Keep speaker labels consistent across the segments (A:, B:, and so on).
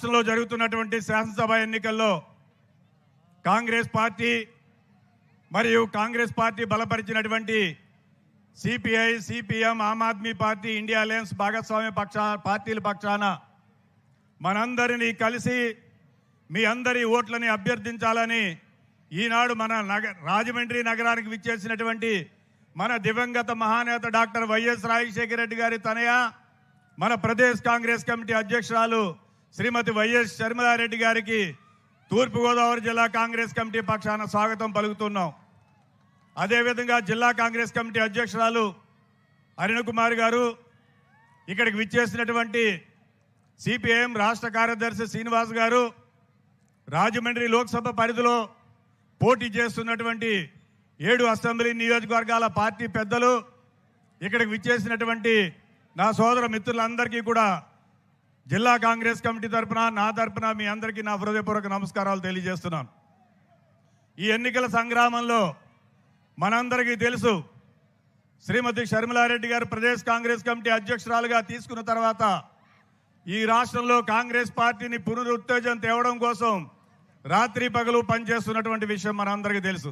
A: రాష్ట్రంలో జరుగుతున్నటువంటి శాసనసభ ఎన్నికల్లో కాంగ్రెస్ పార్టీ మరియు Congress party బలపరిచినటువంటి CPI CPM Aam Aadmi party India alliance భాగస్వామ్య పక్ష పార్టీల పక్షాన మనందరినీ కలిసి మీ అందరి ఓట్లని అభ్యర్థించాలని ఈనాడు మన నగ రాజమండ్రి నగరానికి విచ్చేసినటువంటి మన దివంగత మహానేత డాక్టర్ వైఎస్ రాజశేఖర రెడ్డి గారి తనయ మన ప్రదేశ్ కాంగ్రెస్ కమిటీ అధ్యక్షురాలు శ్రీమతి వైఎస్ శర్మలారెడ్డి గారికి తూర్పుగోదావరి జిల్లా కాంగ్రెస్ కమిటీ పక్షాన స్వాగతం పలుకుతున్నాం. అదేవిధంగా జిల్లా కాంగ్రెస్ కమిటీ అధ్యక్షురాలు అరుణకుమార్ గారు ఇక్కడికి విచ్చేసినటువంటి సిపిఐఎం రాష్ట్ర కార్యదర్శి శ్రీనివాస్ గారు రాజమండ్రి లోక్సభ పరిధిలో పోటీ చేస్తున్నటువంటి ఏడు అసెంబ్లీ నియోజకవర్గాల పార్టీ పెద్దలు ఇక్కడికి విచ్చేసినటువంటి నా సోదర మిత్రులందరికీ కూడా జిల్లా కాంగ్రెస్ కమిటీ తరపున నా తరపున మీ అందరికీ నా హృదయపూర్వక నమస్కారాలు తెలియజేస్తున్నాను. ఈ ఎన్నికల సంగ్రామంలో మనందరికీ తెలుసు శ్రీమతి షర్మిలారెడ్డి గారు ప్రదేశ్ కాంగ్రెస్ కమిటీ అధ్యక్షురాలుగా తీసుకున్న తర్వాత ఈ రాష్ట్రంలో కాంగ్రెస్ పార్టీని పునరుత్తేజం తేవడం కోసం రాత్రి పగలు పనిచేస్తున్నటువంటి విషయం మనందరికీ తెలుసు.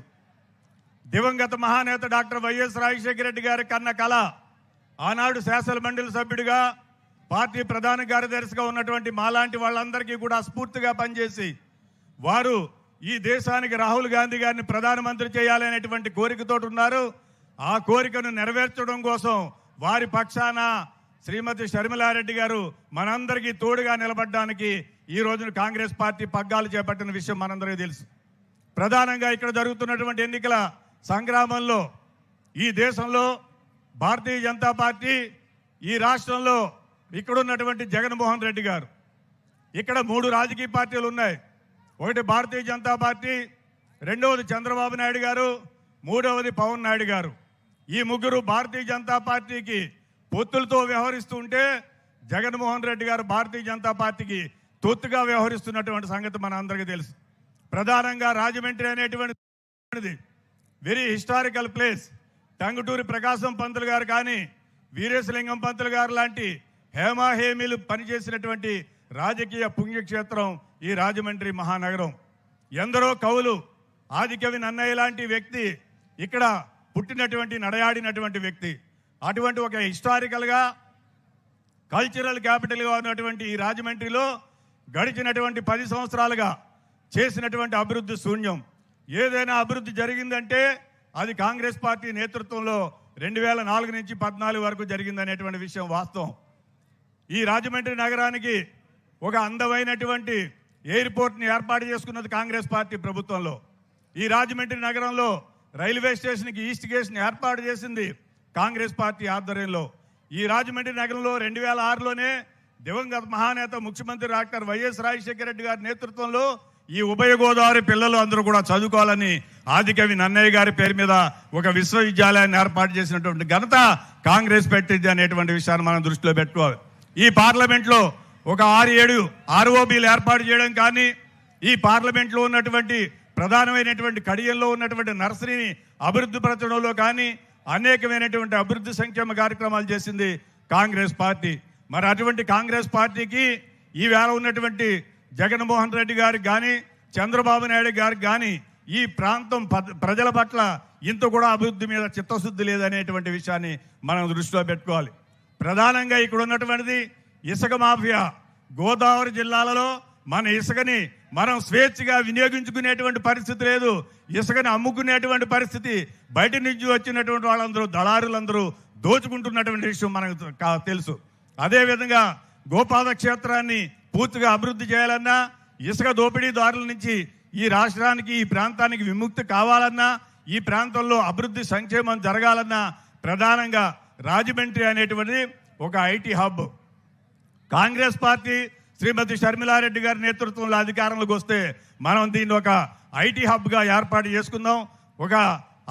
A: దివంగత మహానేత డాక్టర్ వైఎస్ రాజశేఖర రెడ్డి గారి కన్న కళ ఆనాడు శాసన మండలి సభ్యుడిగా పార్టీ ప్రధాన కార్యదర్శిగా ఉన్నటువంటి మాలాంటి వాళ్ళందరికీ కూడా స్ఫూర్తిగా పనిచేసి వారు ఈ దేశానికి రాహుల్ గాంధీ గారిని ప్రధానమంత్రి చేయాలనేటువంటి కోరికతో ఉన్నారు. ఆ కోరికను నెరవేర్చడం కోసం వారి పక్షాన శ్రీమతి షర్మిలారెడ్డి గారు మనందరికీ తోడుగా నిలబడడానికి ఈ రోజున కాంగ్రెస్ పార్టీ పగ్గాలు చేపట్టిన విషయం మనందరికీ తెలుసు. ప్రధానంగా ఇక్కడ జరుగుతున్నటువంటి ఎన్నికల సంగ్రామంలో ఈ దేశంలో భారతీయ జనతా పార్టీ ఈ రాష్ట్రంలో ఇక్కడున్నటువంటి జగన్మోహన్ రెడ్డి గారు. ఇక్కడ మూడు రాజకీయ పార్టీలు ఉన్నాయి. ఒకటి భారతీయ జనతా పార్టీ రెండవది చంద్రబాబు నాయుడు గారు మూడవది పవన్ నాయుడు గారు. ఈ ముగ్గురు భారతీయ జనతా పార్టీకి పొత్తులతో వ్యవహరిస్తూ ఉంటే జగన్మోహన్ రెడ్డి గారు భారతీయ జనతా పార్టీకి తొత్తుగా వ్యవహరిస్తున్నటువంటి సంగతి మన అందరికీ తెలుసు. ప్రధానంగా రాజమండ్రి అనేటువంటిది very historical place. Tanguturi Prakasam Pantulu garu కానీ వీరేశలింగం పంతులు గారు లాంటి హేమాహేమీలు పనిచేసినటువంటి రాజకీయ పుణ్యక్షేత్రం ఈ రాజమండ్రి మహానగరం. ఎందరో కవులు ఆదికవి నన్నయ్య లాంటి వ్యక్తి ఇక్కడ పుట్టినటువంటి నడయాడినటువంటి వ్యక్తి. అటువంటి ఒక హిస్టారికల్గా కల్చరల్ క్యాపిటల్గా ఉన్నటువంటి ఈ రాజమండ్రిలో గడిచినటువంటి పది సంవత్సరాలుగా చేసినటువంటి అభివృద్ధి శూన్యం. ఏదైనా అభివృద్ధి జరిగిందంటే అది కాంగ్రెస్ పార్టీ నేతృత్వంలో రెండు వేల నాలుగు నుంచి పద్నాలుగు వరకు జరిగిందనేటువంటి విషయం వాస్తవం. ఈ రాజమండ్రి నగరానికి ఒక అందమైనటువంటి ఎయిర్పోర్ట్ని ఏర్పాటు చేసుకున్నది కాంగ్రెస్ పార్టీ ప్రభుత్వంలో. ఈ రాజమండ్రి నగరంలో రైల్వే స్టేషన్కి ఈస్ట్ గేట్స్ని ఏర్పాటు చేసింది కాంగ్రెస్ పార్టీ ఆధ్వర్యంలో. ఈ రాజమండ్రి నగరంలో రెండు వేల ఆరులోనే దివంగత మహానేత ముఖ్యమంత్రి డాక్టర్ వైఎస్ రాజశేఖర రెడ్డి గారి నేతృత్వంలో ఈ ఉభయ గోదావరి పిల్లలు అందరూ కూడా చదువుకోవాలని ఆదికవి నన్నయ్య గారి పేరు మీద ఒక విశ్వవిద్యాలయాన్ని ఏర్పాటు చేసినటువంటి ఘనత కాంగ్రెస్ పెట్టింది అనేటువంటి విషయాన్ని మనం దృష్టిలో పెట్టుకోవాలి. ఈ పార్లమెంట్లో ఒక ఆరు ఏడు ఆర్ఓబీలు ఏర్పాటు చేయడం కానీ ఈ పార్లమెంట్లో ఉన్నటువంటి ప్రధానమైనటువంటి కడియల్లో ఉన్నటువంటి నర్సరీని అభివృద్ధి పరచడంలో కానీ అనేకమైనటువంటి అభివృద్ధి సంక్షేమ కార్యక్రమాలు చేసింది కాంగ్రెస్ పార్టీ. మరి అటువంటి కాంగ్రెస్ పార్టీకి ఈవేళ ఉన్నటువంటి జగన్మోహన్ రెడ్డి గారికి కానీ చంద్రబాబు నాయుడు గారికి కానీ ఈ ప్రాంతం ప్రజల పట్ల ఇంత కూడా అభివృద్ధి మీద చిత్తశుద్ధి లేదనేటువంటి విషయాన్ని మనం దృష్టిలో పెట్టుకోవాలి. ప్రధానంగా ఇక్కడ ఉన్నటువంటిది ఇసుక మాఫియా. గోదావరి జిల్లాలలో మన ఇసుకని మనం స్వేచ్ఛగా వినియోగించుకునేటువంటి పరిస్థితి లేదు. ఇసుకని అమ్ముకునేటువంటి పరిస్థితి బయట నుంచి వచ్చినటువంటి వాళ్ళందరూ దళారులందరూ దోచుకుంటున్నటువంటి విషయం మనకు తెలుసు. అదేవిధంగా గోపాల క్షేత్రాన్ని పూర్తిగా అభివృద్ధి చేయాలన్నా ఇసుక దోపిడీదారుల నుంచి ఈ రాష్ట్రానికి ఈ ప్రాంతానికి విముక్తి కావాలన్నా ఈ ప్రాంతంలో అభివృద్ధి సంక్షేమం జరగాలన్నా ప్రధానంగా రాజమండ్రి అనేటువంటిది ఒక IT hub. Congress party Shrimati Sharmila Reddy గారి నేతృత్వంలో అధికారంలోకి వస్తే మనం దీన్ని ఒక ఐటీ హబ్గా ఏర్పాటు చేసుకుందాం. ఒక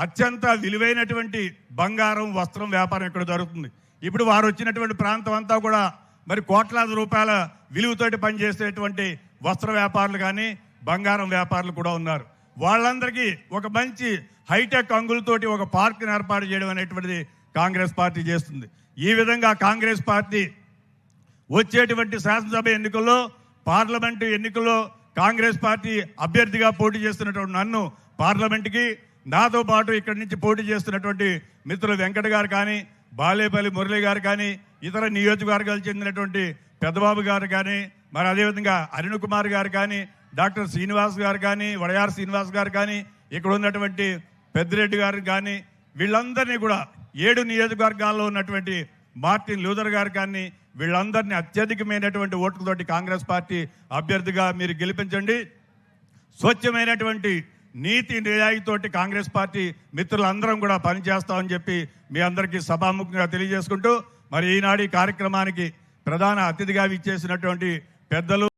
A: అత్యంత విలువైనటువంటి బంగారం వస్త్రం వ్యాపారం ఇక్కడ జరుగుతుంది. ఇప్పుడు వారు వచ్చినటువంటి ప్రాంతం అంతా కూడా మరి కోట్లాది రూపాయల విలువతోటి పనిచేసేటువంటి వస్త్ర వ్యాపారులు కానీ బంగారం వ్యాపారులు కూడా ఉన్నారు. వాళ్ళందరికీ ఒక మంచి హైటెక్ అంగులతోటి ఒక పార్క్ని ఏర్పాటు చేయడం అనేటువంటిది కాంగ్రెస్ పార్టీ చేస్తుంది. ఈ విధంగా కాంగ్రెస్ పార్టీ వచ్చేటువంటి శాసనసభ ఎన్నికల్లో పార్లమెంటు ఎన్నికల్లో కాంగ్రెస్ పార్టీ అభ్యర్థిగా పోటీ చేస్తున్నటువంటి నన్ను పార్లమెంట్కి నాతో పాటు ఇక్కడి నుంచి పోటీ చేస్తున్నటువంటి మిత్రులు వెంకట గారు కానీ బాలేపల్లి మురళి గారు కానీ ఇతర నియోజకవర్గాలు చెందినటువంటి పెద్దబాబు గారు కానీ మరి అదేవిధంగా అరుణ్ కుమార్ గారు కానీ డాక్టర్ శ్రీనివాస్ గారు కానీ వడయార్ శ్రీనివాస్ గారు కానీ ఇక్కడ ఉన్నటువంటి పెద్దిరెడ్డి గారు కానీ వీళ్ళందరినీ కూడా ఏడు నియోజకవర్గాల్లో ఉన్నటువంటి మార్టిన్ లూథర్ గారు కానీ వీళ్ళందరినీ అత్యధికమైనటువంటి ఓట్లతోటి కాంగ్రెస్ పార్టీ అభ్యర్థిగా మీరు గెలిపించండి. స్వచ్ఛమైనటువంటి నీతి నిజాయితీతోటి కాంగ్రెస్ పార్టీ మిత్రులందరం కూడా పనిచేస్తామని చెప్పి మీ అందరికీ సభాముఖంగా తెలియజేసుకుంటూ మరి ఈనాడు ఈ కార్యక్రమానికి ప్రధాన అతిథిగా విచ్చేసినటువంటి పెద్దలు